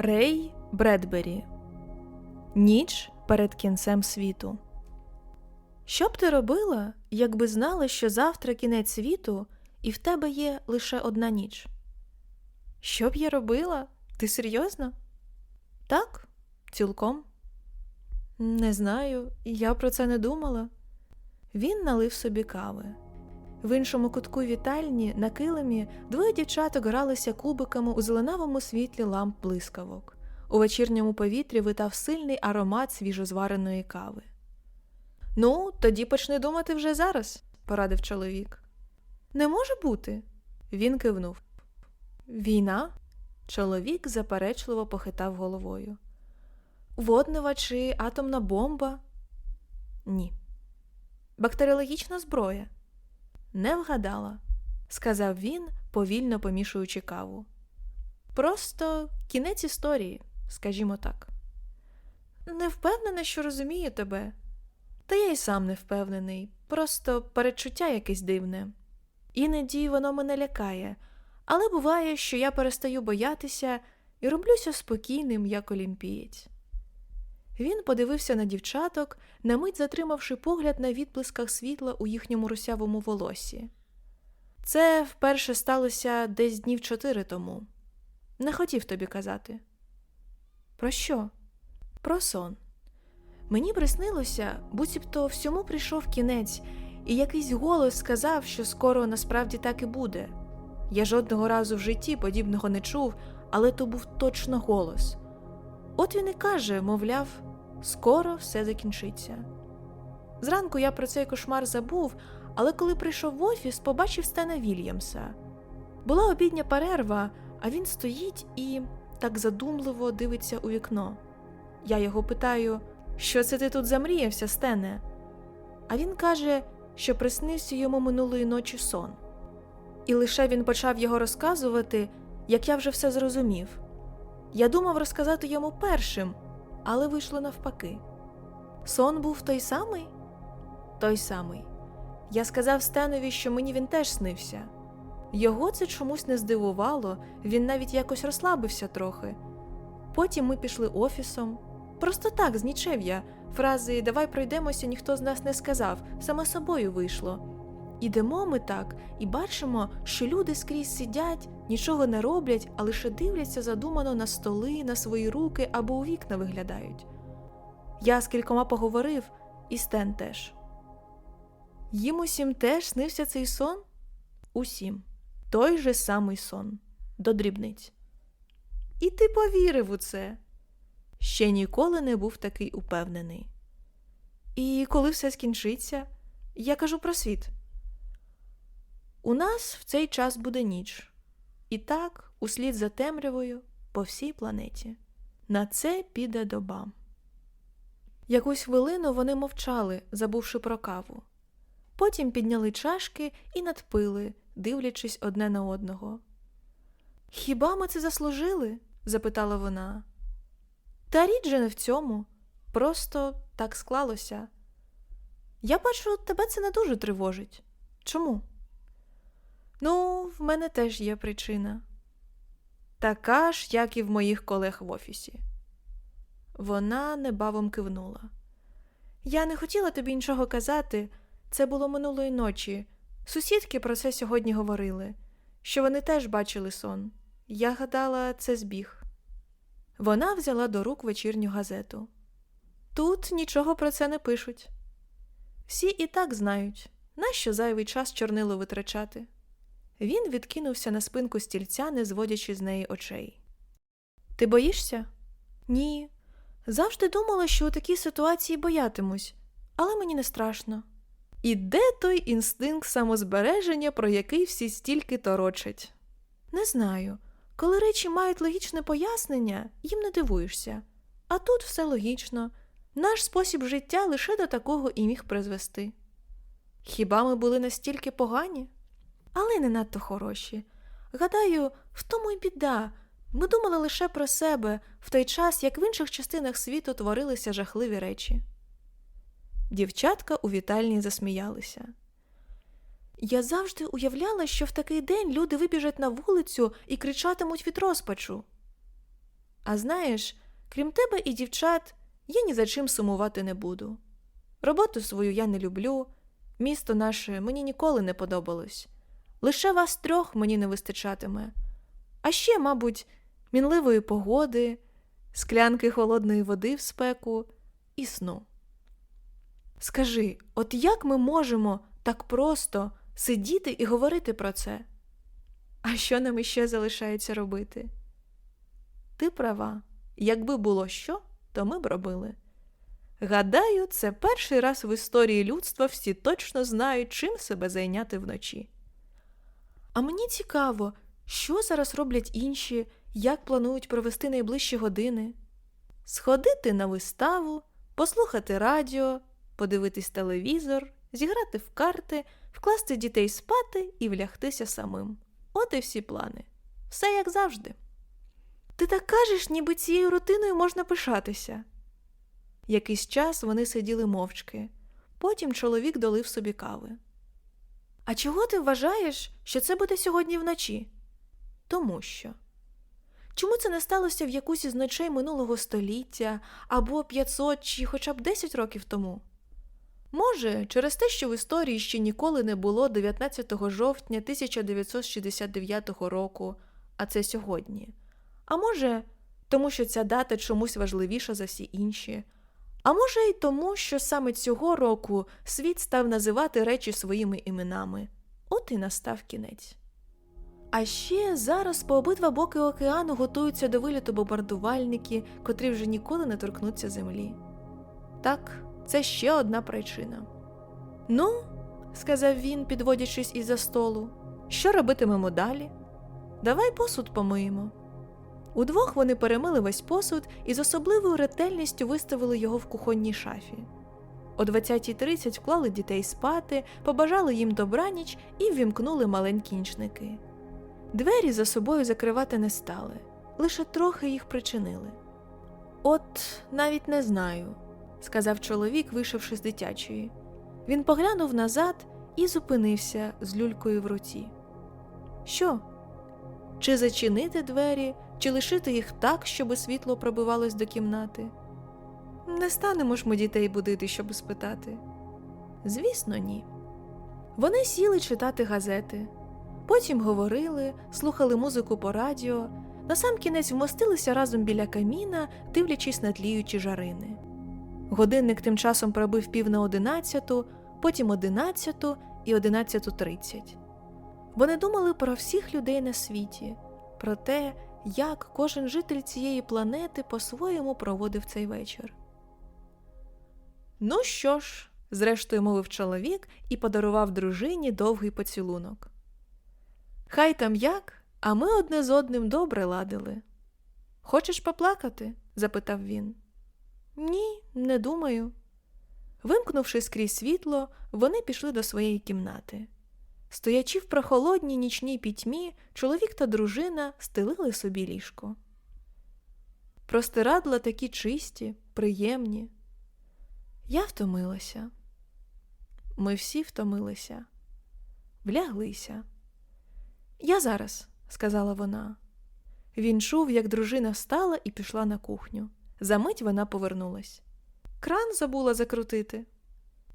Рей Бредбері Ніч перед кінцем світу. Що б ти робила, якби знала, що завтра кінець світу, і в тебе є лише одна ніч? Що б я робила? Ти серйозно? Так, цілком. Не знаю, я про це не думала. Він налив собі кави. В іншому кутку вітальні на килимі двоє дівчаток гралися кубиками у зеленавому світлі ламп блискавок. У вечірньому повітрі витав сильний аромат свіжозвареної кави. Ну, тоді почни думати вже зараз, порадив чоловік. Не може бути. Він кивнув. Війна? Чоловік заперечливо похитав головою. Воднева чи атомна бомба? Ні. Бактеріологічна зброя. Не вгадала, сказав він, повільно помішуючи каву. Просто кінець історії, скажімо так. Не впевнена, що розумію тебе. Та я й сам не впевнений, просто передчуття якесь дивне. Іноді воно мене лякає, але буває, що я перестаю боятися і роблюся спокійним, як олімпієць. Він подивився на дівчаток, на мить затримавши погляд на відблисках світла у їхньому русявому волосі. Це вперше сталося десь днів чотири тому. Не хотів тобі казати. Про що? Про сон. Мені приснилося, буцімто всьому прийшов кінець, і якийсь голос сказав, що скоро насправді так і буде. Я жодного разу в житті подібного не чув, але то був точно голос. От він і каже, мовляв, скоро все закінчиться. Зранку я про цей кошмар забув, але коли прийшов в офіс, побачив Стена Вільямса. Була обідня перерва, а він стоїть і так задумливо дивиться у вікно. Я його питаю, що це ти тут замріявся, Стене? А він каже, що приснився йому минулої ночі сон. І лише він почав його розказувати, як я вже все зрозумів. Я думав розказати йому першим, але вийшло навпаки. Сон був той самий? Той самий. Я сказав Стенові, що мені він теж снився. Його це чомусь не здивувало, він навіть якось розслабився трохи. Потім ми пішли офісом. Просто так, з нічев'я. Фрази Давай пройдемося ніхто з нас не сказав, саме собою вийшло. Ідемо ми так і бачимо, що люди скрізь сидять, нічого не роблять, а лише дивляться задумано на столи, на свої руки або у вікна виглядають. Я з кількома поговорив, і Стен теж. Їм усім теж снився цей сон? Усім. Той же самий сон. До дрібниць. І ти повірив у це. Ще ніколи не був такий упевнений. І коли все скінчиться, я кажу про світ. У нас в цей час буде ніч. І так, услід за темрявою, по всій планеті. На це піде доба. Якусь хвилину вони мовчали, забувши про каву. Потім підняли чашки і надпили, дивлячись одне на одного. Хіба ми це заслужили? запитала вона. Та річ же не в цьому. Просто так склалося. Я бачу, тебе це не дуже тривожить. Чому? Ну, в мене теж є причина. Така ж, як і в моїх колег в офісі. Вона небавом кивнула. Я не хотіла тобі нічого казати. Це було минулої ночі. Сусідки про це сьогодні говорили, що вони теж бачили сон. Я гадала, це збіг. Вона взяла до рук вечірню газету. Тут нічого про це не пишуть. Всі і так знають, нащо зайвий час чорнило витрачати. Він відкинувся на спинку стільця, не зводячи з неї очей. Ти боїшся? Ні. Завжди думала, що у такій ситуації боятимусь, але мені не страшно. І де той інстинкт самозбереження, про який всі стільки торочать? Не знаю. Коли речі мають логічне пояснення, їм не дивуєшся. А тут все логічно. Наш спосіб життя лише до такого і міг призвести. Хіба ми були настільки погані? Але не надто хороші. Гадаю, в тому й біда. Ми думали лише про себе в той час, як в інших частинах світу творилися жахливі речі. Дівчатка у вітальні засміялися. Я завжди уявляла, що в такий день люди вибіжать на вулицю і кричатимуть від розпачу. А знаєш, крім тебе і дівчат, я ні за чим сумувати не буду. Роботу свою я не люблю, місто наше мені ніколи не подобалось. Лише вас трьох мені не вистачатиме. А ще, мабуть, мінливої погоди, склянки холодної води в спеку і сну. Скажи, от як ми можемо так просто сидіти і говорити про це? А що нам іще залишається робити? Ти права, якби було що, то ми б робили. Гадаю, це перший раз в історії людства всі точно знають, чим себе зайняти вночі. А мені цікаво, що зараз роблять інші, як планують провести найближчі години. Сходити на виставу, послухати радіо, подивитись телевізор, зіграти в карти, вкласти дітей спати і влягтися самим. От і всі плани. Все як завжди. Ти так кажеш, ніби цією рутиною можна пишатися. Якийсь час вони сиділи мовчки, потім чоловік долив собі кави. А чого ти вважаєш, що це буде сьогодні вночі? Тому що. Чому це не сталося в якусь із ночей минулого століття або 500 чи хоча б 10 років тому? Може, через те, що в історії ще ніколи не було 19 жовтня 1969 року, а це сьогодні. А може, тому що ця дата чомусь важливіша за всі інші. А може, й тому, що саме цього року світ став називати речі своїми іменами. От і настав кінець. А ще зараз по обидва боки океану готуються до виліту бомбардувальники, котрі вже ніколи не торкнуться землі. Так, це ще одна причина. Ну, сказав він, підводячись із за столу, що робитимемо далі? Давай посуд помиємо. Удвох вони перемили весь посуд і з особливою ретельністю виставили його в кухонній шафі. О 20.30 вклали дітей спати, побажали їм добраніч і ввімкнули маленькі нічники. Двері за собою закривати не стали, лише трохи їх причинили. От навіть не знаю, сказав чоловік, вийшовши з дитячої. Він поглянув назад і зупинився з люлькою в руці. Що? Чи зачинити двері, чи лишити їх так, щоби світло пробивалось до кімнати? Не станемо ж ми дітей будити, щоб спитати. Звісно, ні. Вони сіли читати газети, потім говорили, слухали музику по радіо, насамкінець вмостилися разом біля каміна, дивлячись на тліючі жарини. Годинник тим часом пробив пів на одинадцяту, потім одинадцяту і одинадцяту тридцять. Вони думали про всіх людей на світі, про те, як кожен житель цієї планети по-своєму проводив цей вечір. Ну що ж, зрештою мовив чоловік і подарував дружині довгий поцілунок. Хай там як, а ми одне з одним добре ладили. Хочеш поплакати? запитав він. Ні, не думаю. Вимкнувши скрізь світло, вони пішли до своєї кімнати. Стоячи в прохолодній нічній пітьмі, чоловік та дружина стелили собі ліжко. Простирадла такі чисті, приємні. Я втомилася. Ми всі втомилися, вляглися. Я зараз, сказала вона. Він чув, як дружина встала і пішла на кухню. Замить вона повернулась. Кран забула закрутити.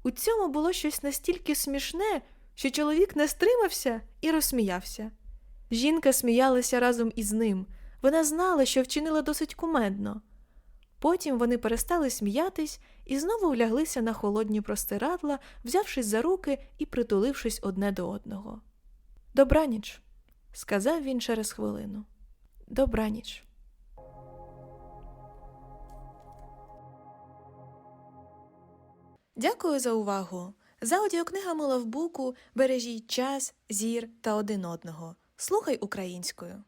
У цьому було щось настільки смішне, що чоловік не стримався і розсміявся. Жінка сміялася разом із ним. Вона знала, що вчинила досить кумедно. Потім вони перестали сміятись і знову вляглися на холодні простирадла, взявшись за руки і притулившись одне до одного. Добраніч, сказав він через хвилину. Добраніч. Дякую за увагу. За аудіокнигами Лавбуку бережіть час, зір та один одного. Слухай українською.